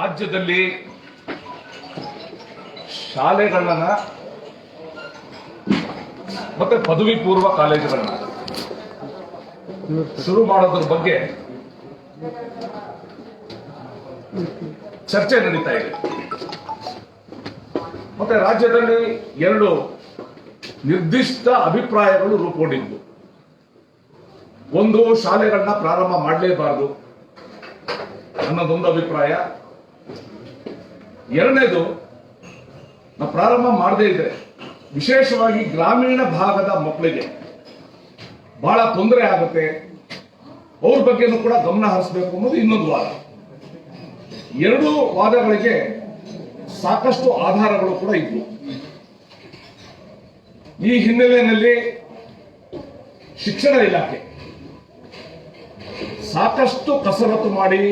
ರಾಜ್ಯದಲ್ಲಿ ಶಾಲೆಗಳನ್ನ ಮತ್ತೆ ಪದವಿ ಪೂರ್ವ ಕಾಲೇಜುಗಳನ್ನ ಶುರು ಮಾಡೋದ್ರ ಬಗ್ಗೆ ಚರ್ಚೆ ನಡೀತಾ ಇದೆ. ಮತ್ತೆ ರಾಜ್ಯದಲ್ಲಿ ಎರಡು ನಿರ್ದಿಷ್ಟ ಅಭಿಪ್ರಾಯಗಳು ರೂಪುಗೊಂಡಿದ್ವು ಒಂದು, ಶಾಲೆಗಳನ್ನ ಪ್ರಾರಂಭ ಮಾಡಲೇಬಾರದು ಅನ್ನೋದೊಂದು ಅಭಿಪ್ರಾಯ. ಎರಡನೇದು ನಾವು ಪ್ರಾರಂಭ ಮಾಡದೇ ಇದ್ರೆ, ವಿಶೇಷವಾಗಿ ಗ್ರಾಮೀಣ ಭಾಗದ ಮಕ್ಕಳಿಗೆ ಬಹಳ ತೊಂದರೆ ಆಗುತ್ತೆ. ಅವ್ರ ಬಗ್ಗೆನೂ ಕೂಡ ಗಮನ ಹರಿಸಬೇಕು ಅನ್ನೋದು ಇನ್ನೊಂದು ವಾದ. ಎರಡೂ ವಾದಗಳಿಗೆ ಸಾಕಷ್ಟು ಆಧಾರಗಳು ಕೂಡ ಇದ್ವು. ಈ ಹಿನ್ನೆಲೆಯಲ್ಲಿ ಶಿಕ್ಷಣ ಇಲಾಖೆ ಸಾಕಷ್ಟು ಕಸರತ್ತು ಮಾಡಿ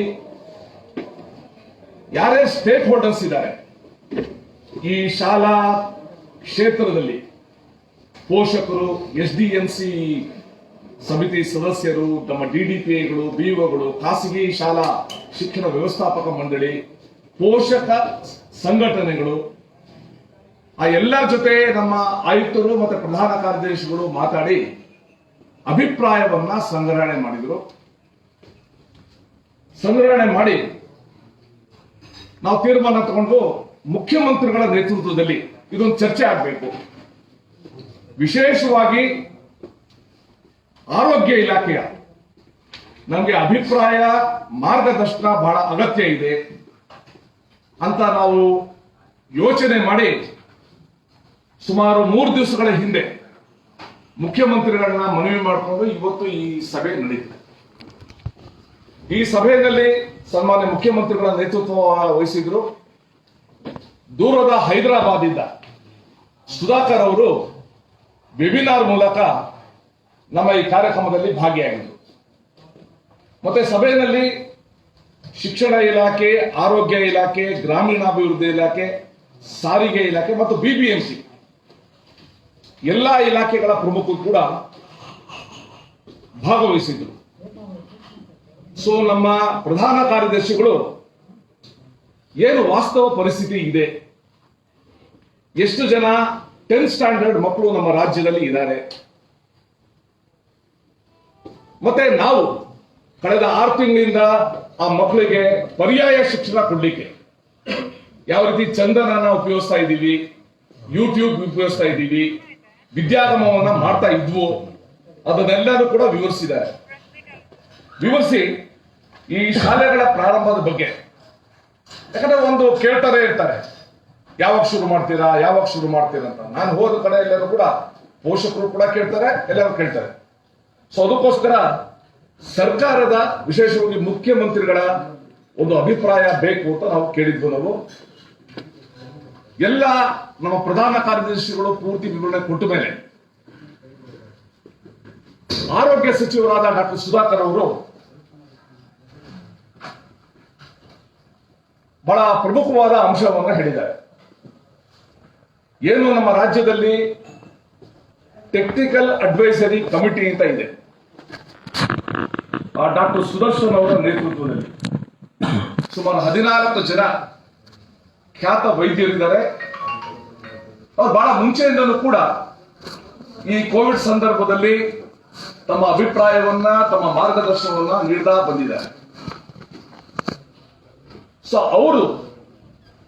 ಯಾರೇ ಸ್ಟೇಕ್ ಹೋಲ್ಡರ್ಸ್ ಇದ್ದಾರೆ, ಈ ಶಾಲಾ ಕ್ಷೇತ್ರದಲ್ಲಿ ಪೋಷಕರು ಎಸ್ ಡಿ ಎಂ ಸಿ ಸಮಿತಿ ಸದಸ್ಯರು, ನಮ್ಮ ಡಿಡಿಪಿಐಗಳು ಬಿಒಗಳು ಖಾಸಗಿ ಶಾಲಾ ಶಿಕ್ಷಣ ವ್ಯವಸ್ಥಾಪಕ ಮಂಡಳಿ, ಪೋಷಕ ಸಂಘಟನೆಗಳು, ಆ ಎಲ್ಲ ಜೊತೆ ನಮ್ಮ ಆಯುಕ್ತರು ಮತ್ತೆ ಪ್ರಧಾನ ಕಾರ್ಯದರ್ಶಿಗಳು ಮಾತಾಡಿ ಅಭಿಪ್ರಾಯವನ್ನ ಸಂಗ್ರಹಣೆ ಮಾಡಿದರು. ಸಂಗ್ರಹಣೆ ಮಾಡಿ ನಾವು ತೀರ್ಮಾನ ತಗೊಂಡು ಮುಖ್ಯಮಂತ್ರಿಗಳ ನೇತೃತ್ವದಲ್ಲಿ ಇದೊಂದು ಚರ್ಚೆ ಆಗಬೇಕು. ವಿಶೇಷವಾಗಿ ಆರೋಗ್ಯ ಇಲಾಖೆಯ ನಮಗೆ ಅಭಿಪ್ರಾಯ, ಮಾರ್ಗದರ್ಶನ ಬಹಳ ಅಗತ್ಯ ಇದೆ ಅಂತ ನಾವು ಯೋಚನೆ ಮಾಡಿ ಸುಮಾರು ಮೂರು ದಿವಸಗಳ ಹಿಂದೆ ಮುಖ್ಯಮಂತ್ರಿಗಳನ್ನ ಮನವಿ ಮಾಡಿಕೊಂಡು ಇವತ್ತು ಈ ಸಭೆ ನಡೆಯುತ್ತೆ ಈ ಸಭೆಯಲ್ಲಿ ಸನ್ಮಾನ್ಯ ಮುಖ್ಯಮಂತ್ರಿಗಳ ನೇತೃತ್ವ ವಹಿಸಿದ್ರು. ದೂರದ ಹೈದರಾಬಾದ್ ಹೈದರಾಬಾದಿಂದ ಸುಧಾಕರ್ ಅವರು ವೆಬಿನಾರ್ ಮೂಲಕ ನಮ್ಮ ಈ ಕಾರ್ಯಕ್ರಮದಲ್ಲಿ ಭಾಗಿಯಾಗಿದ್ದರು ಮತ್ತೆ ಸಭೆಯಲ್ಲಿ ಶಿಕ್ಷಣ ಇಲಾಖೆ, ಆರೋಗ್ಯ ಇಲಾಖೆ, ಗ್ರಾಮೀಣಾಭಿವೃದ್ಧಿ ಇಲಾಖೆ, ಸಾರಿಗೆ ಇಲಾಖೆ ಮತ್ತು ಬಿಬಿಎಂಸಿ ಎಲ್ಲಾ ಇಲಾಖೆಗಳ ಪ್ರಮುಖರು ಕೂಡ ಭಾಗವಹಿಸಿದ್ರು. ಸೊ, ನಮ್ಮ ಪ್ರಧಾನ ಕಾರ್ಯದರ್ಶಿಗಳು ಏನು ವಾಸ್ತವ ಪರಿಸ್ಥಿತಿ ಇದೆ? ಎಷ್ಟು ಜನ ಟೆಂತ್ ಸ್ಟ್ಯಾಂಡರ್ಡ್ ಮಕ್ಕಳು ನಮ್ಮ ರಾಜ್ಯದಲ್ಲಿ ಇದ್ದಾರೆ? ಮತ್ತೆ ನಾವು ಕಳೆದ ಆರು ತಿಂಗಳಿಂದ ಆ ಮಕ್ಕಳಿಗೆ ಪರ್ಯಾಯ ಶಿಕ್ಷಣ ಕೊಡ್ಲಿಕ್ಕೆ ಯಾವ ರೀತಿ ಚಂದನನ ಉಪಯೋಗಿಸ್ತಾ ಇದ್ದೀವಿ ಯೂಟ್ಯೂಬ್ ಉಪಯೋಗಿಸ್ತಾ ಇದ್ದೀವಿ, ವಿದ್ಯಾಗಮವನ್ನ ಮಾಡ್ತಾ ಇದ್ವು ಅದನ್ನೆಲ್ಲರೂ ಕೂಡ ವಿವರಿಸಿದ್ದಾರೆ. ವಿವರಿಸಿ ಈ ಶಾಲೆಗಳ ಪ್ರಾರಂಭದ ಬಗ್ಗೆ. ಯಾಕಂದ್ರೆ ಒಂದು ಕೇಳ್ತಾರೆ ಇರ್ತಾರೆ, ಯಾವಾಗ ಶುರು ಮಾಡ್ತೀರಾ, ಯಾವಾಗ ಶುರು ಮಾಡ್ತೀರಾ ಅಂತ. ನಾನು ಹೋದ ಕಡೆ ಎಲ್ಲರೂ ಕೂಡ ಪೋಷಕರು ಕೂಡ ಕೇಳ್ತಾರೆ, ಎಲ್ಲರೂ ಕೇಳ್ತಾರೆ. ಸೊ ಅದಕ್ಕೋಸ್ಕರ ಸರ್ಕಾರದ, ವಿಶೇಷವಾಗಿ ಮುಖ್ಯಮಂತ್ರಿಗಳ ಒಂದು ಅಭಿಪ್ರಾಯ ಬೇಕು ಅಂತ ನಾವು ಕೇಳಿದ್ವು ನಾವು. ಎಲ್ಲ ನಮ್ಮ ಪ್ರಧಾನ ಕಾರ್ಯದರ್ಶಿಗಳು ಪೂರ್ತಿ ವಿವರಣೆ ಕೊಟ್ಟ ಮೇಲೆ, ಆರೋಗ್ಯ ಸಚಿವರಾದ ಡಾಕ್ಟರ್ ಸುಧಾಕರ್ ಅವರು ಬಹಳ ಪ್ರಮುಖವಾದ ಅಂಶವನ್ನು ಹೇಳಿದ್ದಾರೆ. ಏನು ನಮ್ಮ ರಾಜ್ಯದಲ್ಲಿ ಟೆಕ್ನಿಕಲ್ ಅಡ್ವೈಸರಿ ಕಮಿಟಿ ಅಂತ ಇದೆ. ಡಾಕ್ಟರ್ ಸುದರ್ಶನ್ ಅವರ ನೇತೃತ್ವದಲ್ಲಿ. ಸುಮಾರು ಹದಿನಾಲ್ಕು ಜನ ಖ್ಯಾತ ವೈದ್ಯರಿದ್ದಾರೆ. ಅವ್ರು ಬಹಳ ಮುಂಚೆಯಿಂದಲೂ ಕೂಡ ಈ ಕೋವಿಡ್ ಸಂದರ್ಭದಲ್ಲಿ ತಮ್ಮ ಅಭಿಪ್ರಾಯವನ್ನ, ತಮ್ಮ ಮಾರ್ಗದರ್ಶನವನ್ನ ನೀಡ್ತಾ ಬಂದಿದ್ದಾರೆ. ಸೊ ಅವರು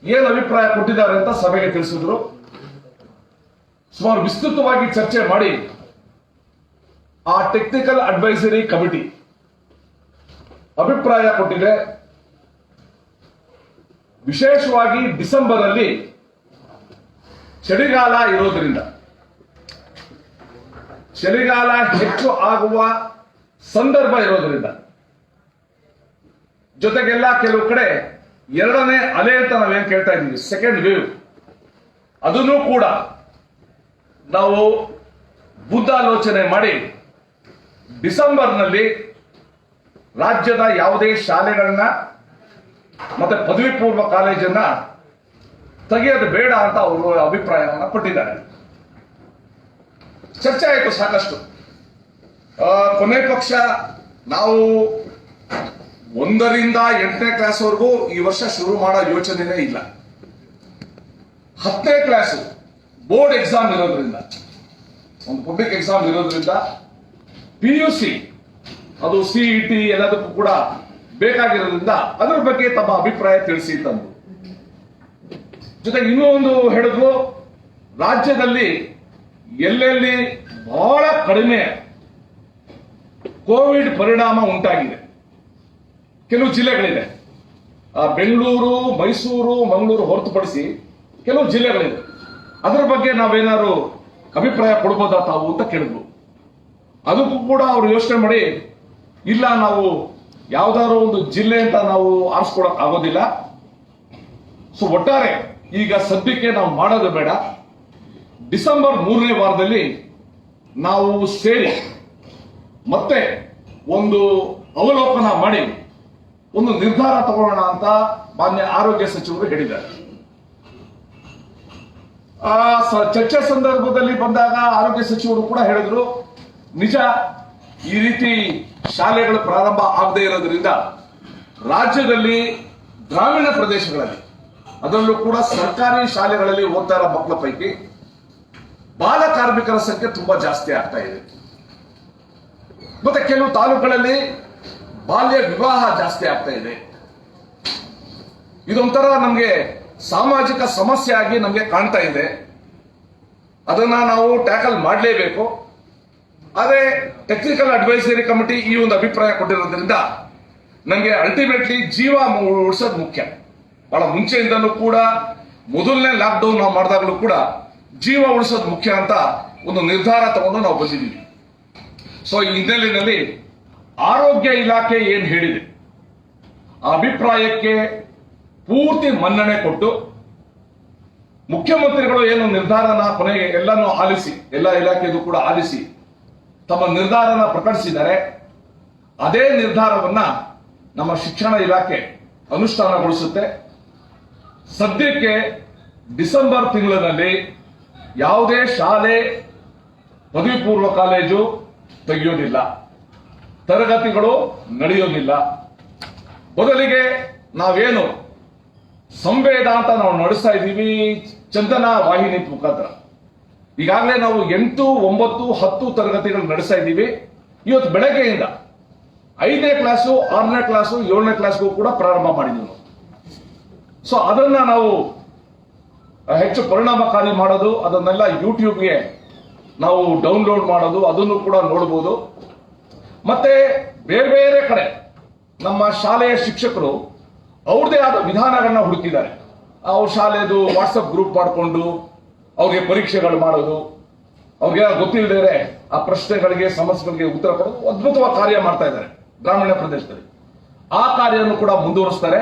ಏನು ಅಭಿಪ್ರಾಯ ಕೊಟ್ಟಿದ್ದಾರೆ ಅಂತ ಸಭೆಗೆ ತಿಳಿಸಿದ್ರು. ಸುಮಾರು ವಿಸ್ತೃತವಾಗಿ ಚರ್ಚೆ ಮಾಡಿ ಆ ಟೆಕ್ನಿಕಲ್ ಅಡ್ವೈಸರಿ ಕಮಿಟಿ ಅಭಿಪ್ರಾಯ ಕೊಟ್ಟಿದೆ. ವಿಶೇಷವಾಗಿ ಡಿಸೆಂಬರ್ ಅಲ್ಲಿ ಚಳಿಗಾಲ ಇರೋದ್ರಿಂದ, ಚಳಿಗಾಲ ಹೆಚ್ಚು ಆಗುವ ಸಂದರ್ಭ ಇರೋದ್ರಿಂದ ಜೊತೆಗೆಲ್ಲ ಕೆಲವು ಕಡೆ ಎರಡನೇ ಅಲೆ ಅಂತ ನಾವೇನು ಕೇಳ್ತಾ ಇದ್ದೀವಿ? ಸೆಕೆಂಡ್ ವೇವ್ ಅದನ್ನು ಕೂಡ ನಾವು ಬುದ್ಧಾಲೋಚನೆ ಮಾಡಿ ಡಿಸೆಂಬರ್ನಲ್ಲಿ ರಾಜ್ಯದ ಯಾವುದೇ ಶಾಲೆಗಳನ್ನ ಮತ್ತೆ ಪದವಿ ಪೂರ್ವ ಕಾಲೇಜನ್ನ ತೆಗೆಯೋದು ಬೇಡ ಅಂತ ಅವರು ಅಭಿಪ್ರಾಯವನ್ನು ಕೊಟ್ಟಿದ್ದಾರೆ. ಚರ್ಚೆ ಆಯಿತು ಸಾಕಷ್ಟು. ಕೊನೆ ಪಕ್ಷ ನಾವು ಒಂದರಿಂದ ಎಂಟನೇ ಕ್ಲಾಸ್ವರೆಗೂ ಈ ವರ್ಷ ಶುರು ಮಾಡೋ ಯೋಚನೆನೇ ಇಲ್ಲ. ಹತ್ತನೇ ಕ್ಲಾಸ್ ಬೋರ್ಡ್ ಎಕ್ಸಾಮ್ ಇರೋದ್ರಿಂದ, ಒಂದು ಪಬ್ಲಿಕ್ ಎಕ್ಸಾಮ್ ಇರೋದ್ರಿಂದ ಪಿ ಯು ಸಿ ಅದು ಸಿಇಟಿ ಎಲ್ಲದಕ್ಕೂ ಕೂಡ ಬೇಕಾಗಿರೋದ್ರಿಂದ ಅದರ ಬಗ್ಗೆ ತಮ್ಮ ಅಭಿಪ್ರಾಯ ತಿಳಿಸಿ ತಂದು. ಜೊತೆಗೆ ಇನ್ನೂ ಒಂದು ಹೇಳಿದ್ರು, ರಾಜ್ಯದಲ್ಲಿ ಎಲ್ಲೆಲ್ಲಿ ಬಹಳ ಕಡಿಮೆ ಕೋವಿಡ್ ಪರಿಣಾಮ ಉಂಟಾಗಿದೆ. ಕೆಲವು ಜಿಲ್ಲೆಗಳಿದೆ. ಆ, ಬೆಂಗಳೂರು ಮೈಸೂರು ಮಂಗಳೂರು ಹೊರತುಪಡಿಸಿ ಕೆಲವು ಜಿಲ್ಲೆಗಳಿದೆ. ಅದರ ಬಗ್ಗೆ ನಾವೇನಾದ್ರು ಅಭಿಪ್ರಾಯ ಕೊಡ್ಬೋದಾ ತಾವು ಅಂತ ಕೇಳಿದ್ರು ಅದಕ್ಕೂ ಕೂಡ ಅವರು ಯೋಚನೆ ಮಾಡಿ ಇಲ್ಲ ನಾವು ಯಾವ್ದಾದ್ರು ಒಂದು ಜಿಲ್ಲೆ ಅಂತ ನಾವು ಆರಿಸ್ಕೊಳಕ್ ಆಗೋದಿಲ್ಲ. ಸೊ ಒಟ್ಟಾರೆ ಈಗ ಸದ್ಯಕ್ಕೆ ನಾವು ಮಾಡೋದು ಬೇಡ. ಡಿಸೆಂಬರ್ ಮೂರನೇ ವಾರದಲ್ಲಿ ನಾವು ಸೇರಿ ಮತ್ತೆ ಒಂದು ಅವಲೋಕನ ಮಾಡಿ ಒಂದು ನಿರ್ಧಾರ ತಗೊಳ್ಳೋಣ ಅಂತ ಮಾನ್ಯ ಆರೋಗ್ಯ ಸಚಿವರು ಹೇಳಿದ್ದಾರೆ. ಆ ಚರ್ಚೆ ಸಂದರ್ಭದಲ್ಲಿ ಬಂದಾಗ ಆರೋಗ್ಯ ಸಚಿವರು ಕೂಡ ಹೇಳಿದ್ರು, ನಿಜ, ಈ ರೀತಿ ಶಾಲೆಗಳು ಪ್ರಾರಂಭ ಆಗದೇ ಇರೋದ್ರಿಂದ ರಾಜ್ಯದಲ್ಲಿ ಗ್ರಾಮೀಣ ಪ್ರದೇಶಗಳಲ್ಲಿ, ಅದರಲ್ಲೂ ಕೂಡ ಸರ್ಕಾರಿ ಶಾಲೆಗಳಲ್ಲಿ ಓದ್ತಾ ಇರೋ ಮಕ್ಕಳ ಪೈಕಿ ಬಾಲ ಕಾರ್ಮಿಕರ ಸಂಖ್ಯೆ ತುಂಬಾ ಜಾಸ್ತಿ ಆಗ್ತಾ ಇದೆ. ಮತ್ತೆ ಕೆಲವು ತಾಲೂಕುಗಳಲ್ಲಿ ಬಾಲ್ಯ ವಿವಾಹ ಜಾಸ್ತಿ ಆಗ್ತಾ ಇದೆ. ಇದೊಂಥರ ನಮಗೆ ಸಾಮಾಜಿಕ ಸಮಸ್ಯೆ ಆಗಿ ನಮಗೆ ಕಾಣ್ತಾ ಇದೆ. ಅದನ್ನ ನಾವು ಟ್ಯಾಕಲ್ ಮಾಡಲೇಬೇಕು. ಆದರೆ ಟೆಕ್ನಿಕಲ್ ಅಡ್ವೈಸರಿ ಕಮಿಟಿ ಈ ಒಂದು ಅಭಿಪ್ರಾಯ ಕೊಟ್ಟಿರೋದ್ರಿಂದ ನನಗೆ ಅಲ್ಟಿಮೇಟ್ಲಿ ಜೀವ ಉಳಿಸೋದು ಮುಖ್ಯ. ಬಹಳ ಮುಂಚೆಯಿಂದಲೂ ಕೂಡ, ಮೊದಲನೇ ಲಾಕ್ಡೌನ್ ನಾವು ಮಾಡಿದಾಗಲೂ ಕೂಡ ಜೀವ ಉಳಿಸೋದು ಮುಖ್ಯ ಅಂತ ಒಂದು ನಿರ್ಧಾರ ತಗೊಂಡು ನಾವು ಬಂದಿದ್ದೀವಿ. ಸೊ ಈ ಹಿನ್ನೆಲೆಯಲ್ಲಿ ಆರೋಗ್ಯ ಇಲಾಖೆ ಏನ್ ಹೇಳಿದೆ? ಆ ಅಭಿಪ್ರಾಯಕ್ಕೆ ಪೂರ್ತಿ ಮನ್ನಣೆ ಕೊಟ್ಟು ಮುಖ್ಯಮಂತ್ರಿಗಳು ಏನು ನಿರ್ಧಾರನ ಕೊನೆಗೆ ಎಲ್ಲನೂ ಆಲಿಸಿ, ಎಲ್ಲ ಇಲಾಖೆಗೂ ಕೂಡ ಆಲಿಸಿ ತಮ್ಮ ನಿರ್ಧಾರನ ಪ್ರಕಟಿಸಿದರೆ ಅದೇ ನಿರ್ಧಾರವನ್ನ ನಮ್ಮ ಶಿಕ್ಷಣ ಇಲಾಖೆ ಅನುಷ್ಠಾನಗೊಳಿಸುತ್ತೆ. ಸದ್ಯಕ್ಕೆ ಡಿಸೆಂಬರ್ ತಿಂಗಳಿನಲ್ಲಿ ಯಾವುದೇ ಶಾಲೆ ಪದವಿ ಪೂರ್ವ ಕಾಲೇಜು ತೆಗೆಯೋದಿಲ್ಲ. ತರಗತಿಗಳು ನಡೆಯೋದಿಲ್ಲ. ಬದಲಿಗೆ ನಾವೇನು? ಸಂವೇದ ಅಂತ ನಾವು ನಡೆಸ್ತಾ ಇದ್ದೀವಿ, ಚಂದನ ವಾಹಿನಿ ಮುಖಾಂತರ. ಈಗಾಗಲೇ ನಾವು ಎಂಟು, ಒಂಬತ್ತು, ಹತ್ತು ತರಗತಿಗಳು ನಡೆಸ್ತಾ ಇದ್ದೀವಿ. ಇವತ್ತು ಬೆಳಗ್ಗೆಯಿಂದ ಐದನೇ ಕ್ಲಾಸು, ಆರನೇ ಕ್ಲಾಸು, ಏಳನೇ ಕ್ಲಾಸ್ಗೂ ಕೂಡ ಪ್ರಾರಂಭ ಮಾಡಿದ್ವಿ ಸೊ ಅದನ್ನ ನಾವು ಹೆಚ್ಚು ಪರಿಣಾಮಕಾರಿ ಮಾಡೋದು, ಅದನ್ನೆಲ್ಲ ಯೂಟ್ಯೂಬ್ಗೆ ನಾವು ಡೌನ್ಲೋಡ್ ಮಾಡೋದು, ಅದನ್ನು ಕೂಡ ನೋಡಬಹುದು ಮತ್ತೆ ಬೇರೆ ಬೇರೆ ಕಡೆ ನಮ್ಮ ಶಾಲೆಯ ಶಿಕ್ಷಕರು ಅವ್ರದೇ ಆದ ವಿಧಾನಗಳನ್ನ ಹುಡುಕಿದ್ದಾರೆ. ಅವ್ರ ಶಾಲೆದು ವಾಟ್ಸಪ್ ಗ್ರೂಪ್ ಮಾಡಿಕೊಂಡು ಅವ್ರಿಗೆ ಪರೀಕ್ಷೆಗಳು ಮಾಡೋದು ಅವ್ರಿಗೆ ಗೊತ್ತಿಲ್ಲದೇ ಆ ಪ್ರಶ್ನೆಗಳಿಗೆ, ಸಮಸ್ಯೆಗಳಿಗೆ ಉತ್ತರ ಕೊಡೋದು ಅದ್ಭುತವಾದ ಕಾರ್ಯ ಮಾಡ್ತಾ ಇದ್ದಾರೆ ಗ್ರಾಮೀಣ ಪ್ರದೇಶದಲ್ಲಿ. ಆ ಕಾರ್ಯವನ್ನು ಕೂಡ ಮುಂದುವರಿಸ್ತಾರೆ.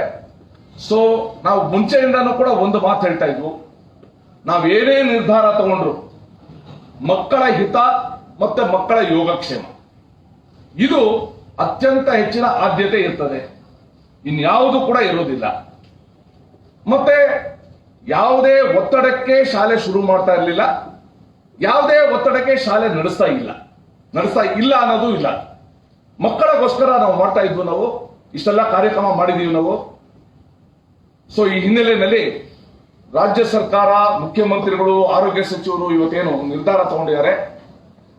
ಸೊ ನಾವು ಮುಂಚೆಯಿಂದನೂ ಕೂಡ ಒಂದು ಮಾತು ಹೇಳ್ತಾ ಇದ್ವು. ನಾವೇನೇ ನಿರ್ಧಾರ ತಗೊಂಡ್ರು ಮಕ್ಕಳ ಹಿತ ಮತ್ತೆ ಮಕ್ಕಳ ಯೋಗಕ್ಷೇಮ. ಇದು ಅತ್ಯಂತ ಹೆಚ್ಚಿನ ಆದ್ಯತೆ ಇರ್ತದೆ. ಇನ್ಯಾವುದು ಕೂಡ ಇರೋದಿಲ್ಲ. ಮತ್ತೆ ಯಾವುದೇ ಒತ್ತಡಕ್ಕೆ ಶಾಲೆ ಶುರು ಮಾಡ್ತಾ ಇರಲಿಲ್ಲ. ಯಾವುದೇ ಒತ್ತಡಕ್ಕೆ ಶಾಲೆ ನಡೆಸ್ತಾ ಇಲ್ಲ. ನಡೆಸ್ತಾ ಇಲ್ಲ ಅನ್ನೋದು ಇಲ್ಲ. ಮಕ್ಕಳಿಗೋಸ್ಕರ ನಾವು ಮಾಡ್ತಾ ಇದ್ವು ನಾವು. ಇಷ್ಟೆಲ್ಲ ಕಾರ್ಯಕ್ರಮ ಮಾಡಿದೀವಿ ನಾವು. ಸೊ ಈ ಹಿನ್ನೆಲೆಯಲ್ಲಿ ರಾಜ್ಯ ಸರ್ಕಾರ, ಮುಖ್ಯಮಂತ್ರಿಗಳು, ಆರೋಗ್ಯ ಸಚಿವರು ಇವತ್ತೇನು ನಿರ್ಧಾರ ತಗೊಂಡಿದ್ದಾರೆ.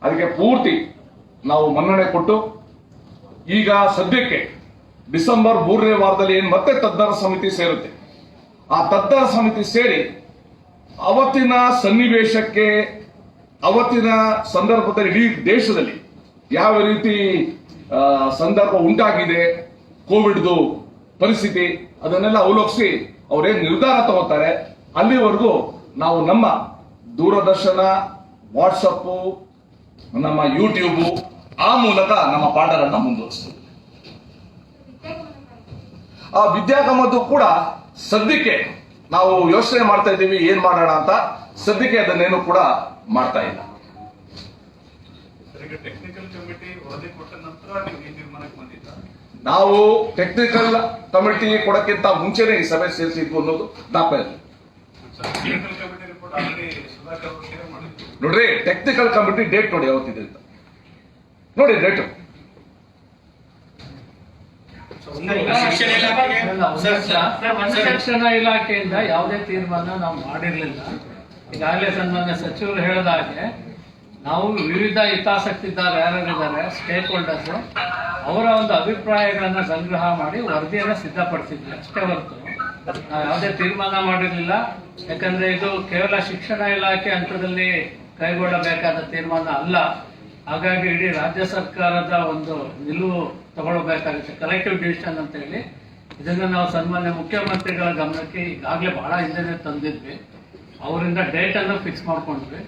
ಅದಕ್ಕೆ ಪೂರ್ತಿ ನಾವು ಮನ್ನಣೆ ಕೊಟ್ಟು ಈಗ ಸದ್ಯಕ್ಕೆ ಡಿಸೆಂಬರ್ ಮೂರನೇ ವಾರದಲ್ಲಿ ಏನು ಮತ್ತೆ ತಜ್ಞರ ಸಮಿತಿ ಸೇರುತ್ತೆ. ಆ ತಜ್ಞರ ಸಮಿತಿ ಸೇರಿ ಅವತ್ತಿನ ಸನ್ನಿವೇಶಕ್ಕೆ ಅವತ್ತಿನ ಸಂದರ್ಭದಲ್ಲಿ ಇಡೀ ದೇಶದಲ್ಲಿ ಯಾವ ರೀತಿ ಸಂದರ್ಭ ಉಂಟಾಗಿದೆ, ಕೋವಿಡ್ದು ಪರಿಸ್ಥಿತಿ ಅದನ್ನೆಲ್ಲ ಅವಲೋಕಿಸಿ ಅವರೇನ್ ನಿರ್ಧಾರ ತಗೋತಾರೆ, ಅಲ್ಲಿವರೆಗೂ ನಾವು ನಮ್ಮ ದೂರದರ್ಶನ, ವಾಟ್ಸಪ್ಪು, ನಮ್ಮ ಯೂಟ್ಯೂಬ್ ಆ ಮೂಲಕ ನಮ್ಮ ಪಾಂಡರನ್ನ ಮುಂದುವರಿಸ್ತೀವಿ ಆ ವಿದ್ಯಾಗಮದ್ದು ಕೂಡ ಸದ್ಯಕ್ಕೆ ನಾವು ಯೋಚನೆ ಮಾಡ್ತಾ ಇದ್ದೀವಿ ಏನ್ ಮಾಡೋಣ ಅಂತ. ಸದ್ಯಕ್ಕೆ ಅದನ್ನೇನು ಕೂಡ ಮಾಡ್ತಾ ಇಲ್ಲ. ನೀವು ಟೆಕ್ನಿಕಲ್ ಕಮಿಟಿ ಕೊಡಕ್ಕಿಂತ ಮುಂಚೆನೆ ಈ ಸಭೆ ಸೇರಿಸಿದ್ವು ಅನ್ನೋದು ಶೇರ್ ಮಾಡಿದ್ರು. ನೋಡ್ರಿ ಟೆಕ್ನಿಕಲ್ ಕಮಿಟಿ ಡೇಟ್ ನೋಡಿ ಯಾವತ್ತಿದೆ ಅಂತ. ನೋಡಿ ರೇಟು ಶಿಕ್ಷಣ ಇಲಾಖೆಯಿಂದ ಯಾವುದೇ ತೀರ್ಮಾನ ನಾವು ಮಾಡಿರಲಿಲ್ಲ. ಈಗಾಗಲೇ ಸನ್ಮಾನ್ಯ ಸಚಿವರು ಹೇಳಿದ ಹಾಗೆ, ನಾವು ವಿವಿಧ ಹಿತಾಸಕ್ತಿದಾರ ಯಾರಿದ್ದಾರೆ ಸ್ಟೇಕ್ ಹೋಲ್ಡರ್ಸ್ ಅವರ ಒಂದು ಅಭಿಪ್ರಾಯಗಳನ್ನ ಸಂಗ್ರಹ ಮಾಡಿ ವರದಿಯನ್ನು ಸಿದ್ಧಪಡಿಸಿದ್ವಿ. ಅಷ್ಟೇ ಹೊರತು ನಾವು ಯಾವುದೇ ತೀರ್ಮಾನ ಮಾಡಿರಲಿಲ್ಲ. ಯಾಕಂದ್ರೆ ಇದು ಕೇವಲ ಶಿಕ್ಷಣ ಇಲಾಖೆ ಹಂತದಲ್ಲಿ ಕೈಗೊಳ್ಳಬೇಕಾದ ತೀರ್ಮಾನ ಅಲ್ಲ. ಹಾಗಾಗಿ ಇಡೀ ರಾಜ್ಯ ಸರ್ಕಾರದ ಒಂದು ನಿಲುವು ತಗೊಳ್ಬೇಕಾಗುತ್ತೆ. ಕಲೆಕ್ಟಿವ್ ಡಿಸಿಷನ್ ಅಂತ ಹೇಳಿ. ಇದನ್ನ ನಾವು ಸನ್ಮಾನ್ಯ ಮುಖ್ಯಮಂತ್ರಿಗಳ ಗಮನಕ್ಕೆ ಈಗಾಗಲೇ ಬಹಳ ಹಿಂದೆನೇ ತಂದಿದ್ವಿ. ಅವರಿಂದ ಡೇಟನ್ನು ಅನ್ನು ಫಿಕ್ಸ್ ಮಾಡ್ಕೊಂಡ್ವಿ.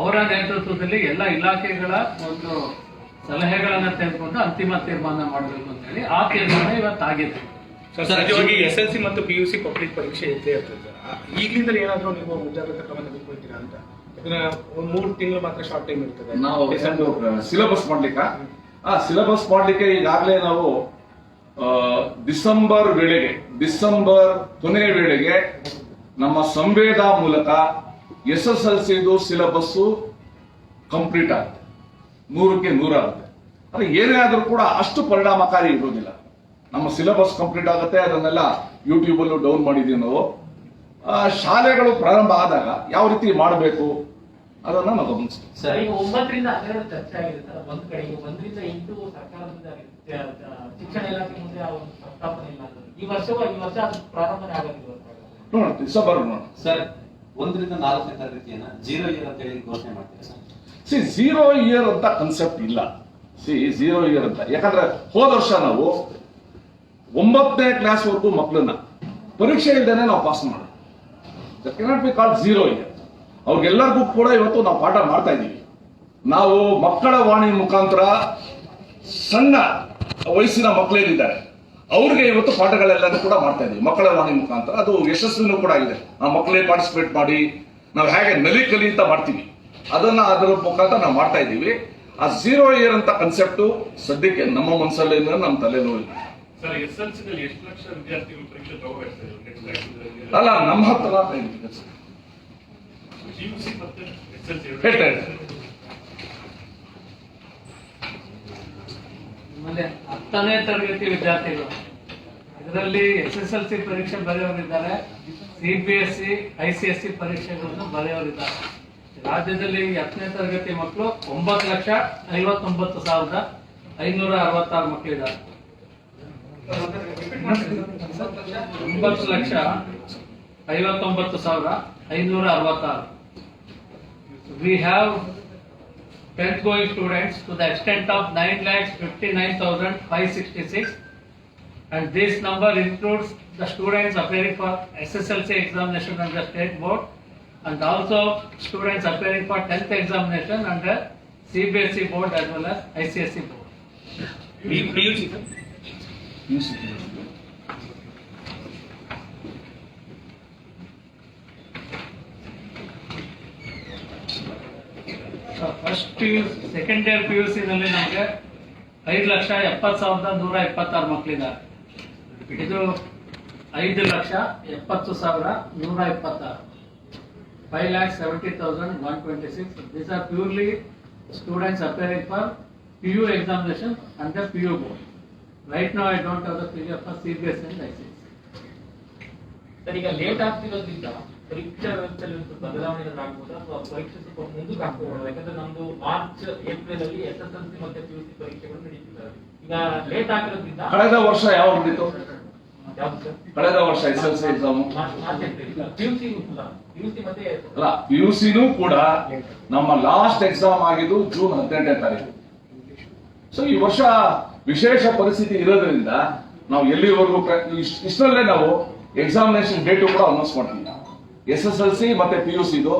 ಅವರ ನೇತೃತ್ವದಲ್ಲಿ ಎಲ್ಲ ಇಲಾಖೆಗಳ ಒಂದು ಸಲಹೆಗಳನ್ನು ತೆಗೆದುಕೊಂಡು ಅಂತಿಮ ತೀರ್ಮಾನ ಮಾಡಬೇಕು ಅಂತ ಹೇಳಿ ಆ ತೀರ್ಮಾನ ಇವತ್ತಾಗಿದೆ. ಸಹಜವಾಗಿ ಎಸ್ ಎಲ್ ಸಿ ಮತ್ತು ಪಿ ಯು ಸಿ ಪಬ್ಲಿಕ್ ಪರೀಕ್ಷೆ ಇದ್ದೇ ಇರ್ತದೆ. ಈಗಲಿಂದ ಏನಾದರೂ ನೀವು ಮುಂಜಾಗ್ರತಾ ಕ್ರಮ ತೆಗೆದುಕೊಳ್ತೀರಾ ಅಂತ? ಮೂರು ತಿಂಗಳು ಮಾತ್ರ ಶಾರ್ಟ್ ಟೈಮ್ ಇರ್ತದೆ. ನಾವು ಸಿಲೆಬಸ್ ಮಾಡ್ಲಿಕ್ಕ? ಆ ಸಿಲೆಬಸ್ ಮಾಡ್ಲಿಕ್ಕೆ ಈಗಾಗಲೇ ನಾವು ಡಿಸೆಂಬರ್ ವೇಳೆಗೆ ಡಿಸೆಂಬರ್ ಕೊನೆಯ ವೇಳೆಗೆ ನಮ್ಮ ಸಂವೇದ ಮೂಲಕ ಎಸ್ ಎಸ್ ಎಲ್ ಸಿದು ಸಿಲೆಬಸ್ ಕಂಪ್ಲೀಟ್ ಆಗುತ್ತೆ. ನೂರಕ್ಕೆ ನೂರಾಗುತ್ತೆ ಅದು ಏನೇ ಆದರೂ ಕೂಡ ಅಷ್ಟು ಪರಿಣಾಮಕಾರಿ ಇರೋದಿಲ್ಲ. ನಮ್ಮ ಸಿಲೆಬಸ್ ಕಂಪ್ಲೀಟ್ ಆಗುತ್ತೆ ಅದನ್ನೆಲ್ಲ ಯೂಟ್ಯೂಬಲ್ಲೂ ಡೌನ್ ಮಾಡಿದ್ದೀವಿ ನಾವು. ಶಾಲೆಗಳು ಪ್ರಾರಂಭ ಆದಾಗ ಯಾವ ರೀತಿ ಮಾಡಬೇಕು? ಅದನ್ನ ನಾವು ಗಮನಿಸ್ತೀವಿ. ಸರ್. ಈಗ ಒಂಬತ್ತರಿಂದ ಹನ್ನೆರಡು ಚರ್ಚೆ ಆಗಿರುತ್ತೆ. ಸರ್ ಒಂದ್ ಕಡೆ ಒಂದರಿಂದ ಎಂಟು ಸರ್ಕಾರದಿಂದ ಶಿಕ್ಷಣ ಇಲಾಖೆ ಮುಂದೆ ಆ ಒಂದು ಪ್ರಸ್ತಾಪನೆ ಇಲ್ಲ ಈ ವರ್ಷವ ಈ ವರ್ಷ ಅದು ಪ್ರಾರಂಭನೆ ಆಗೋದಿಲ್ಲ ಸರ್. ನೋಡೋಣ ಡಿಸೆಂಬರ್ ನೋಡೋಣ ಸರ್ ಒಂದರಿಂದ ನಾಲ್ಕನೇ ತರಗತಿಯನ್ನ ಜೀರೋ ಇಯರ್ ಅಂತ ಹೇಳಿ ಘೋಷಣೆ ಮಾಡ್ತೀರಾ ಸರ್? ಸಿ ಝೀರೋ ಇಯರ್ ಅಂತ ಕನ್ಸೆಪ್ಟ್ ಇಲ್ಲ. ಸಿ ಝೀರೋ ಇಯರ್ ಅಂತ. ಯಾಕಂದ್ರೆ ಹೋದ ವರ್ಷ ನಾವು ಒಂಬತ್ತನೇ ಕ್ಲಾಸ್ ವರೆಗೂ ಮಕ್ಕಳನ್ನ ಪರೀಕ್ಷೆ ಇಲ್ದೇನೆ ನಾವು ಪಾಸ್ ಮಾಡೋದು. Cannot be called zero year ಅವ್ರಿಗೆಲ್ಲರಿಗೂ ಕೂಡ ಇವತ್ತು ನಾವು ಪಾಠ ಮಾಡ್ತಾ ಇದ್ದೀವಿ. ನಾವು ಮಕ್ಕಳ ವಾಣಿ ಮುಖಾಂತರ ಸಣ್ಣ ವಯಸ್ಸಿನ ಮಕ್ಕಳೇನಿದ್ದಾರೆ ಅವ್ರಿಗೆ ಇವತ್ತು ಪಾಠಗಳೆಲ್ಲನೂ ಕೂಡ ಮಾಡ್ತಾ ಇದ್ದೀವಿ. ಮಕ್ಕಳ ವಾಣಿ ಮುಖಾಂತರ. ಅದು ಯಶಸ್ವಿನೂ ಕೂಡ ಇದೆ ಆ ಮಕ್ಕಳೇ ಪಾರ್ಟಿಸಿಪೇಟ್ ಮಾಡಿ ನಾವು ಹೇಗೆ ನಲಿ ಕಲಿ ಅಂತ ಮಾಡ್ತೀವಿ. ಅದನ್ನ ಅದರ ಮುಖಾಂತರ ನಾವು ಮಾಡ್ತಾ ಇದ್ದೀವಿ. ಆ ಝೀರೋ ಇಯರ್ ಅಂತ ಕನ್ಸೆಪ್ಟು ಸದ್ಯಕ್ಕೆ ನಮ್ಮ ಮನಸ್ಸಲ್ಲಿ ನಮ್ಮ ತಲೆನೋವು ಅಲ್ಲ ನಮ್ಮ ಹತ್ರ ಇದೆ ಸರ್. ಪಿ ಯು ಸಿ ಮತ್ತು ಎಸ್ ಎಲ್ ಸಿ ಹೇಳ್ತಾ ಇದ್ದಾರೆ ಆಮೇಲೆ ಹತ್ತನೇ ತರಗತಿ ವಿದ್ಯಾರ್ಥಿಗಳು. ಇದರಲ್ಲಿ ಎಸ್ ಎಸ್ ಎಲ್ ಸಿ ಪರೀಕ್ಷೆ ಬರೆಯವರಿದ್ದಾರೆ C B S C I C S C ಪರೀಕ್ಷೆಗಳನ್ನು ಬರೆಯವರಿದ್ದಾರೆ ರಾಜ್ಯದಲ್ಲಿ ಹತ್ತನೇ ತರಗತಿ ಮಕ್ಕಳು ಒಂಬತ್ತು ಲಕ್ಷ ಐವತ್ತೊಂಬತ್ತು ಸಾವಿರದ ಐನೂರ ಅರವತ್ತಾರು ಮಕ್ಕಳಿದ್ದಾರೆ. ಒಂಬತ್ತು ಲಕ್ಷ ಐವತ್ತೊಂಬತ್ತು ಸಾವಿರ ಐನೂರ ಅರವತ್ತಾರು. we have 10th going students to the extent of 9,59,566 and this number includes the students appearing for SSLC examination under state board and also students appearing for 10th examination under CBSE board as well as ICSE board. First P U second year P U C ನಲ್ಲಿ ನಮಗೆ ಐದು ಲಕ್ಷ ಎಪ್ಪತ್ತು ಸಾವಿರದ ನೂರ ಇಪ್ಪತ್ತಾರು ಮಕ್ಕಳಿದ್ದಾರೆ ಇದು ಐದು ಲಕ್ಷ ಎಪ್ಪತ್ತು ಸಾವಿರ ನೂರ ಇಪ್ಪತ್ತಾರು five lakh seventy thousand one twenty six these are purely students appearing for P U examination under P U board right no I don't have the P for C B S I C sir, ಈಗ late ಆಗ್ತಿರೋದ್ರಿಂದ ಪರೀಕ್ಷಾ ವ್ಯವಸ್ಥೆಯಲ್ಲಿ ಒಂದು ಬದಲಾವಣೆ ಆಗ್ಬೋದಾ ಅಥವಾ ಪರೀಕ್ಷೆ ಸ್ವಲ್ಪ ಮುಂದಕ್ಕೆ ಹಾಕೋಬಹುದು ಯಾಕಂದ್ರೆ ನಮ್ದು ಮಾರ್ಚ್ ಏಪ್ರಿಲ್ ಅಲ್ಲಿ ಎಸ್ ಎಸ್ ಎಲ್ ಸಿ ಮತ್ತೆ ಪಿ ಯು ಸಿ ಪರೀಕ್ಷೆಗಳು ಈಗ ಲೇಟ್ ಆಗಿರೋದ್ರಿಂದ ಕಳೆದ ವರ್ಷ ಯಾವ ನಡೀತು? ಕಳೆದ ವರ್ಷ ಎಸ್ ಎಲ್ ಸಿ ಎಕ್ಸಾಮ್ ಅಲ್ಲ ಪಿ ಯು ಸಿನೂ ಕೂಡ. ನಮ್ಮ ಲಾಸ್ಟ್ ಎಕ್ಸಾಮ್ ಆಗಿದ್ದು ಜೂನ್ ಹದಿನೆಂಟನೇ ತಾರೀಕು. ಸೊ ಈ ವರ್ಷ ವಿಶೇಷ ಪರಿಸ್ಥಿತಿ ಇರೋದ್ರಿಂದ ನಾವು ಎಲ್ಲಿವರೆಗೂ ಇಷ್ಟರಲ್ಲೇ ನಾವು ಎಕ್ಸಾಮಿನೇಷನ್ ಡೇಟ್ ಕೂಡ ಅನೌನ್ಸ್ ಮಾಡ್ತೀವಿ. ಎಸ್ ಎಸ್ ಎಲ್ ಸಿ ಮತ್ತೆ ಪಿ ಯು ಸಿದು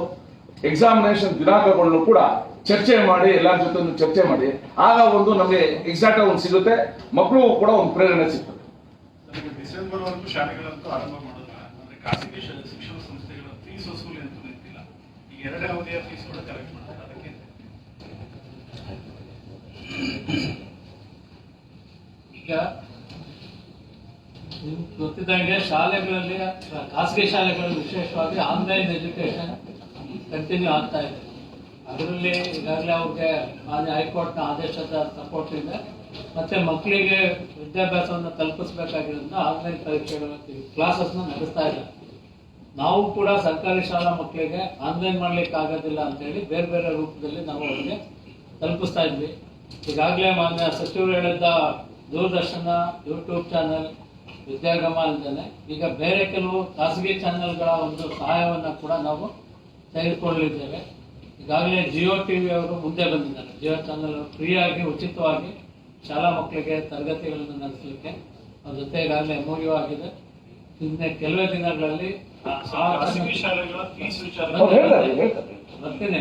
ಎಕ್ಸಾಮಿನೇಷನ್ ದಿನಾಂಕಗಳನ್ನು ಕೂಡ ಚರ್ಚೆ ಮಾಡಿ ಎಲ್ಲರ ಜೊತೆ ಚರ್ಚೆ ಮಾಡಿ. ಆಗ ಒಂದು ನಮಗೆ ಎಕ್ಸಾಕ್ಟ್ ಒಂದು ಸಿಗುತ್ತೆ. ಮಕ್ಕಳು ಕೂಡ ಒಂದು ಪ್ರೇರಣೆ ಸಿಗ್ತದೆ. ಡಿಸೆಂಬರ್ ಗೊತ್ತಿದ್ದಂಗೆ ಶಾಲೆಗಳಲ್ಲಿ, ಖಾಸಗಿ ಶಾಲೆಗಳಲ್ಲಿ ವಿಶೇಷವಾಗಿ ಆನ್ಲೈನ್ ಎಜುಕೇಶನ್ ಕಂಟಿನ್ಯೂ ಆಗ್ತಾ ಇದೆ. ಅದರಲ್ಲಿ ಈಗಾಗಲೇ ಅವ್ರಿಗೆ ಮಾನ್ಯ ಹೈಕೋರ್ಟ್ನ ಆದೇಶದ ಸಪೋರ್ಟ್ ಇಂದ ಮತ್ತೆ ಮಕ್ಕಳಿಗೆ ವಿದ್ಯಾಭ್ಯಾಸವನ್ನು ತಲುಪಿಸ್ಬೇಕಾಗಿರೋದ್ರಿಂದ ಆನ್ಲೈನ್ ಪರೀಕ್ಷೆಗಳ ಕ್ಲಾಸಸ್ನ ನಡೆಸ್ತಾ ಇದ್ದಾರೆ. ನಾವು ಕೂಡ ಸರ್ಕಾರಿ ಶಾಲಾ ಮಕ್ಕಳಿಗೆ ಆನ್ಲೈನ್ ಮಾಡ್ಲಿಕ್ಕೆ ಆಗೋದಿಲ್ಲ ಅಂತೇಳಿ ಬೇರೆ ಬೇರೆ ರೂಪದಲ್ಲಿ ನಾವು ಅವರಿಗೆ ತಲುಪಿಸ್ತಾ ಇದ್ವಿ. ಈಗಾಗಲೇ ಮಾನ್ಯ ಸಚಿವರು ಹೇಳಿದ್ದ ದೂರದರ್ಶನ ಯೂಟ್ಯೂಬ್ ಚಾನೆಲ್ ವಿದ್ಯಾಗಮ ಅಲ್ಲದೆ ಈಗ ಬೇರೆ ಕೆಲವು ಖಾಸಗಿ ಚಾನೆಲ್ಗಳ ಒಂದು ಸಹಾಯವನ್ನು ಕೂಡ ನಾವು ತೆಗೆದುಕೊಳ್ಳಲಿದ್ದೇವೆ. ಈಗಾಗಲೇ ಜಿಯೋ ಟಿವಿ ಅವರು ಮುಂದೆ ಬಂದಿದ್ದಾರೆ. ಜಿಯೋ ಚಾನೆಲ್ ಫ್ರೀಯಾಗಿ ಉಚಿತವಾಗಿ ಶಾಲಾ ಮಕ್ಕಳಿಗೆ ತರಗತಿಗಳನ್ನು ನಡೆಸಲಿಕ್ಕೆ. ಅವ್ರ ಜೊತೆ ಈಗಾಗಲೇ ಆಗಿದೆ. ಹಿಂದೆ ಕೆಲವೇ ದಿನಗಳಲ್ಲಿ ಬರ್ತೀನಿ.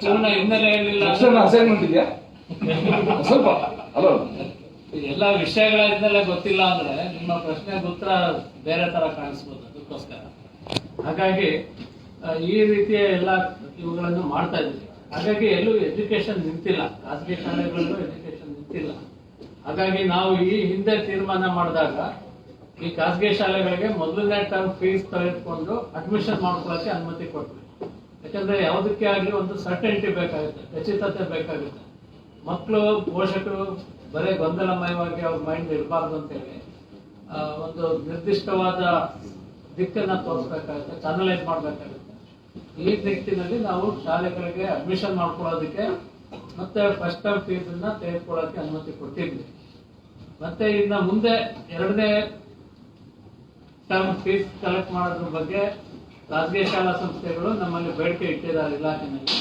ಪೂರ್ಣ ಹಿನ್ನೆಲೆ ಹೇಳಿಲ್ಲ ಅಸೈನ್ಮೆಂಟ್ ಇದೆಯಾ? ಸ್ವಲ್ಪ. ಎಲ್ಲ ವಿಷಯಗಳಾದ್ಮೇಲೆ ಗೊತ್ತಿಲ್ಲ ಅಂದ್ರೆ ನಿಮ್ಮ ಪ್ರಶ್ನೆ ಉತ್ತರ ಬೇರೆ ತರ ಕಾಣಿಸ್ಬೋದು ಅದಕ್ಕೋಸ್ಕರ. ಹಾಗಾಗಿ ಈ ರೀತಿಯ ಎಲ್ಲ ಇವುಗಳನ್ನು ಮಾಡ್ತಾ ಇದ್ದೀವಿ. ಹಾಗಾಗಿ ಎಲ್ಲೂ ಎಜುಕೇಶನ್ ನಿಂತಿಲ್ಲ. ಖಾಸಗಿ ಶಾಲೆಗಳಲ್ಲೂ ಎಜುಕೇಶನ್ ನಿಂತಿಲ್ಲ. ಹಾಗಾಗಿ ನಾವು ಈ ಹಿಂದೆ ತೀರ್ಮಾನ ಮಾಡಿದಾಗ ಈ ಖಾಸಗಿ ಶಾಲೆಗಳಿಗೆ ಮೊದಲನೇ ಟರ್ಮ್ ಫೀಸ್ ತೆಗೆದುಕೊಂಡು ಅಡ್ಮಿಷನ್ ಮಾಡ್ಕೊಳ್ಳೋಕೆ ಅನುಮತಿ ಕೊಟ್ವಿ. ಯಾಕಂದ್ರೆ ಯಾವುದಕ್ಕೆ ಆಗಲಿ ಒಂದು ಸರ್ಟೆನಿಟಿ ಬೇಕಾಗುತ್ತೆ, ಖಚಿತತೆ ಬೇಕಾಗುತ್ತೆ. ಮಕ್ಕಳು, ಪೋಷಕರು ಬರೇ ಗೊಂದಲಮಯವಾಗಿ ಅವ್ರ ಮೈಂಡ್ ಇರಬಾರ್ದು ಅಂತೇಳಿ ಒಂದು ನಿರ್ದಿಷ್ಟವಾದ ದಿಕ್ಕನ್ನ ತೋರಿಸ್ಬೇಕಾಗುತ್ತೆ ಚಾನಲೈಸ್ ಮಾಡ್ಬೇಕಾಗುತ್ತೆ. ಈ ದಿಕ್ಕಿನಲ್ಲಿ ನಾವು ಶಾಲೆಗಳಿಗೆ ಅಡ್ಮಿಷನ್ ಮಾಡ್ಕೊಳ್ಳೋದಕ್ಕೆ ಮತ್ತೆ ಫಸ್ಟ್ ಟರ್ಮ್ ಫೀಸ್ ಅನ್ನ ತೆಗೆದುಕೊಳ್ಳೋಕೆ ಅನುಮತಿ ಕೊಟ್ಟಿದ್ವಿ. ಮತ್ತೆ ಇನ್ನ ಮುಂದೆ ಎರಡನೇ ಟರ್ಮ್ ಫೀಸ್ ಕಲೆಕ್ಟ್ ಮಾಡೋದ್ರ ಬಗ್ಗೆ ಖಾಸಗಿ ಶಾಲಾ ಸಂಸ್ಥೆಗಳು ನಮ್ಮಲ್ಲಿ ಬೇಡಿಕೆ ಇಟ್ಟಿದ್ದಾರೆ ಇಲಾಖೆನಲ್ಲಿ.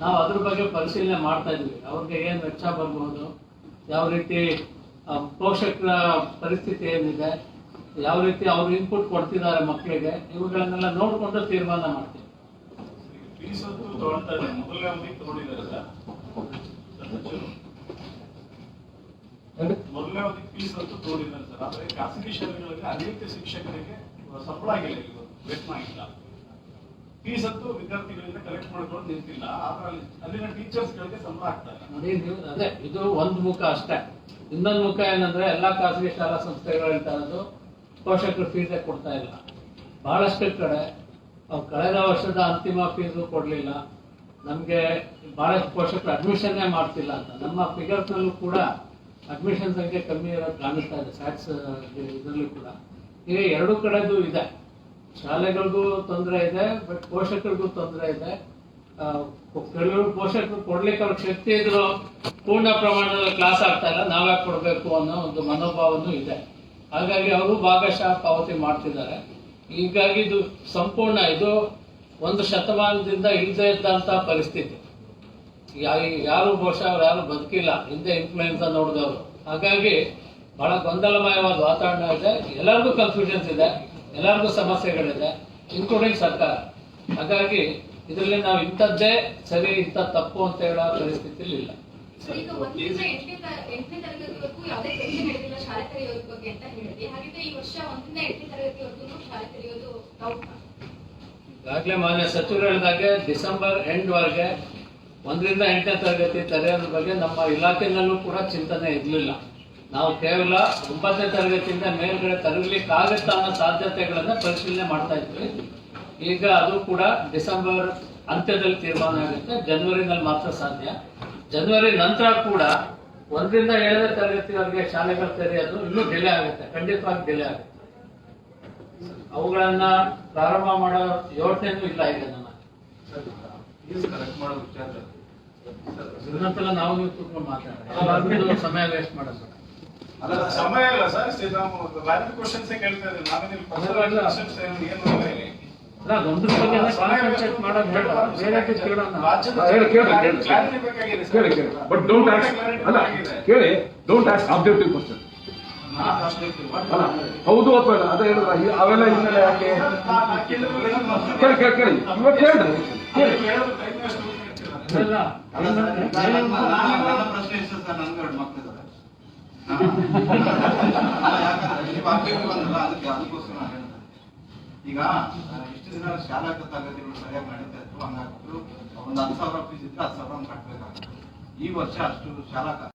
ನಾವು ಅದ್ರ ಬಗ್ಗೆ ಪರಿಶೀಲನೆ ಮಾಡ್ತಾ ಇದ್ವಿ. ಅವ್ರಿಗೆ ಏನ್ ವೆಚ್ಚ ಬರ್ಬೋದು ಯಾವ ರೀತಿ ಪೋಷಕರ ಪರಿಸ್ಥಿತಿ ಏನಿದೆ, ಯಾವ ರೀತಿ ಅವ್ರು ಇನ್ಪುಟ್ ಕೊಡ್ತಿದ್ದಾರೆ ಮಕ್ಕಳಿಗೆ ಇವುಗಳನ್ನೆಲ್ಲ ನೋಡಿಕೊಂಡು ತೀರ್ಮಾನ ಮಾಡ್ತೀವಿ. ಖಾಸಗಿ ಶಾಲೆಗಳಲ್ಲಿ ಅನೇಕ ಶಿಕ್ಷಕರಿಗೆ ಸಫಲ ಆಗಿಲ್ಲ ವೇತನ ಆಗಿಲ್ಲ ಫೀಸ್ ಅಂತೂ ವಿದ್ಯಾರ್ಥಿಗಳಿಂದ ಕಲೆಕ್ಟ್ ಮಾಡ್ಕೊಂಡು ನಿಂತಿಲ್ಲ. ಆದ್ರೆ ಅಲ್ಲಿ ಅಲ್ಲಿನ ಟೀಚರ್ಸ್ಗಳಿಗೆ ಸಂಬಳ ಆಗ್ತಾ ಅದೇ ಇದು ಒಂದು ಮುಖ ಅಷ್ಟೇ. ಇನ್ನೊಂದು ಮುಖ ಏನಂದ್ರೆ ಎಲ್ಲಾ ಖಾಸಗಿ ಶಾಲಾ ಸಂಸ್ಥೆಗಳು ಹೇಳ್ತಾ ಪೋಷಕರು ಫೀಸೇ ಕೊಡ್ತಾ ಇಲ್ಲ. ಬಹಳಷ್ಟು ಕಡೆ ಕಳೆದ ವರ್ಷದ ಅಂತಿಮ ಫೀಸು ಕೊಡಲಿಲ್ಲ. ನಮಗೆ ಬಹಳಷ್ಟು ಪೋಷಕರು ಅಡ್ಮಿಷನ್ನೇ ಮಾಡ್ತಿಲ್ಲ ಅಂತ. ನಮ್ಮ ಫಿಗರ್ಸ್ನಲ್ಲೂ ಕೂಡ ಅಡ್ಮಿಷನ್ ಸಂಖ್ಯೆ ಕಮ್ಮಿ ಇರೋದು ಕಾಣಿಸ್ತಾ ಇದೆ ಸ್ಯಾಟ್ಸ್ ಇದರಲ್ಲೂ ಕೂಡ. ಈಗ ಎರಡು ಕಡೆದು ಇದೆ. ಶಾಲೆಗಳಿಗೂ ತೊಂದರೆ ಇದೆ ಬಟ್ ಪೋಷಕರಿಗೂ ತೊಂದರೆ ಇದೆ. ಕೆಲವರು ಪೋಷಕರು ಕೊಡ್ಲಿಕ್ಕೆ ಅವ್ರಿಗೆ ಶಕ್ತಿ ಇದ್ರು ಪೂರ್ಣ ಪ್ರಮಾಣದಲ್ಲಿ ಕ್ಲಾಸ್ ಆಗ್ತಾ ಇಲ್ಲ, ನಾವೇ ಕೊಡಬೇಕು ಅನ್ನೋ ಒಂದು ಮನೋಭಾವನೂ ಇದೆ. ಹಾಗಾಗಿ ಅವರು ಭಾಗಶಃ ಪಾವತಿ ಮಾಡ್ತಿದ್ದಾರೆ. ಹೀಗಾಗಿ ಇದು ಸಂಪೂರ್ಣ ಇದು ಒಂದು ಶತಮಾನದಿಂದ ಇಲ್ಲದೆ ಇದ್ದಂತ ಪರಿಸ್ಥಿತಿ. ಯಾರು ಬಹುಶಃ ಅವ್ರು ಯಾರು ಬದುಕಿಲ್ಲ, ಹಿಂದೆ ಇನ್ಫ್ಲೂಯೆನ್ಸ್ ನೋಡಿದವರು. ಹಾಗಾಗಿ ಬಹಳ ಗೊಂದಲಮಯವಾದ ವಾತಾವರಣ ಇದೆ. ಎಲ್ಲರಿಗೂ ಕನ್ಫ್ಯೂಷನ್ಸ್ ಇದೆ. ಎಲ್ಲರಿಗೂ ಸಮಸ್ಯೆಗಳಿದೆ ಇನ್ಕ್ಲೂಡಿಂಗ್ ಸರ್ಕಾರ. ಹಾಗಾಗಿ ಇದರಲ್ಲಿ ನಾವು ಇಂಥದ್ದೇ ಸರಿ ಇಂಥ ತಪ್ಪು ಅಂತ ಹೇಳೋ ಪರಿಸ್ಥಿತಿಲಿ ಇಲ್ಲ. ಈಗಾಗಲೇ ಮಾನ್ಯ ಸಚಿವರು ಹೇಳಿದಾಗೆ ಡಿಸೆಂಬರ್ ಎಂಡ್ ವರೆಗೆ ಒಂದರಿಂದ ಎಂಟನೇ ತರಗತಿ ತೆರೆಯೋದ್ರ ಬಗ್ಗೆ ನಮ್ಮ ಇಲಾಖೆಯಲ್ಲೂ ಕೂಡ ಚಿಂತನೆ ಇರಲಿಲ್ಲ. ನಾವು ಕೇವಲ ಒಂಬತ್ತನೇ ತರಗತಿಯಿಂದ ಮೇಲ್ಗಡೆ ತರಲಿಕ್ಕಾಗತ್ತಾ ಅನ್ನೋ ಸಾಧ್ಯತೆಗಳನ್ನ ಪರಿಶೀಲನೆ ಮಾಡ್ತಾ ಇದ್ವಿ. ಈಗ ಅದು ಕೂಡ ಡಿಸೆಂಬರ್ ಅಂತ್ಯದಲ್ಲಿ ತೀರ್ಮಾನ ಆಗುತ್ತೆ. ಜನವರಿನಲ್ಲಿ ಮಾತ್ರ ಸಾಧ್ಯ. ಜನವರಿ ನಂತರ ಕೂಡ ಒಂದರಿಂದ ಏಳನೇ ತರಗತಿವರೆಗೆ ಶಾಲೆಗಳು ತೆರೆಯೋದು ಇನ್ನೂ ಡಿಲೇ ಆಗುತ್ತೆ. ಖಂಡಿತವಾಗಿ ಡಿಲೇ ಆಗುತ್ತೆ. ಅವುಗಳನ್ನ ಪ್ರಾರಂಭ ಮಾಡೋ ಯೋಚನೆನೂ ಇಲ್ಲ ಈಗ ನನ್ನ ನಾವು ನೀವು ಕೂತ್ಕೊಂಡು ಮಾತಾಡೋದು ಸಮಯ ವೇಸ್ಟ್ ಮಾಡೋದು. ಅಲ್ಲ ಸಮಯ ಇಲ್ಲ ಸರ್ ನಾವು ವ್ಯಾಲಿಡ್ ಕ್ವಶನ್ಸ್ ಕೇಳ್ತಾ ಇದ್ದೀವಿ ನಾವೇನು ಅದಲ್ಲ. ಕ್ವಶನ್ಸ್ ಏನು ಇಲ್ಲ ಇಲ್ಲಿ. ಅಲ್ಲ ಒಂದು ಬಗ್ಗೆ ಮಾಡೋದು ಬೇಡ ಬೇರೆ ಕೇಳೋಣ ಹೇಳಿ, ಕೇಳಿ, ಕೇಳಿ. clarity ಬೇಕಾಗಿದೆ ಕೇಳಿ ಕೇಳಿ ಬಟ್ ಡೋಂಟ್ ಆಸ್ಕ್ ಅಲ್ಲ ಕೇಳಿ ಡೋಂಟ್ ಆಸ್ಕ್ ಆಬ್ಜೆಕ್ಟಿವ್ ಕ್ವಶನ್ ಹೌದು ಅಥವಾ ಇಲ್ಲ ಅದೇ ಹೇಳಿದ್ರ ಅವೆಲ್ಲ ಹಿನ್ನೆಲೆ ಯಾಕೆ? ಕೇಳಿ ಕೇಳಿ ಕೇಳಿ ಇವತ್ತು ಹೇಳ್ರಿ ಕೇಳಿ ಪ್ರಶ್ನೆ ಇಷ್ಟ ಸರ್ ನನ್ಗೆ ಎರಡು ಮಕ್ಕಳಿದ್ದಾರೆ ಯಾಕಂದ್ರೆ ಅದಕ್ಕೋಸ್ಕರ. ಈಗ ಇಷ್ಟು ದಿನ ಶಾಲಾ ತರಗತಿಗಳು ಸರಿಯಾಗಿ ನಡೀತಾ ಇತ್ತು ಹಂಗಾಗ್ಬಿಟ್ಟು ಒಂದು ಹತ್ತು ಸಾವಿರ ಫೀಸ್ ಇದ್ರೆ ಹತ್ತು ಸಾವಿರ ಕಟ್ಟಬೇಕಾಗುತ್ತೆ ಈ ವರ್ಷ ಅಷ್ಟು ಶಾಲಾ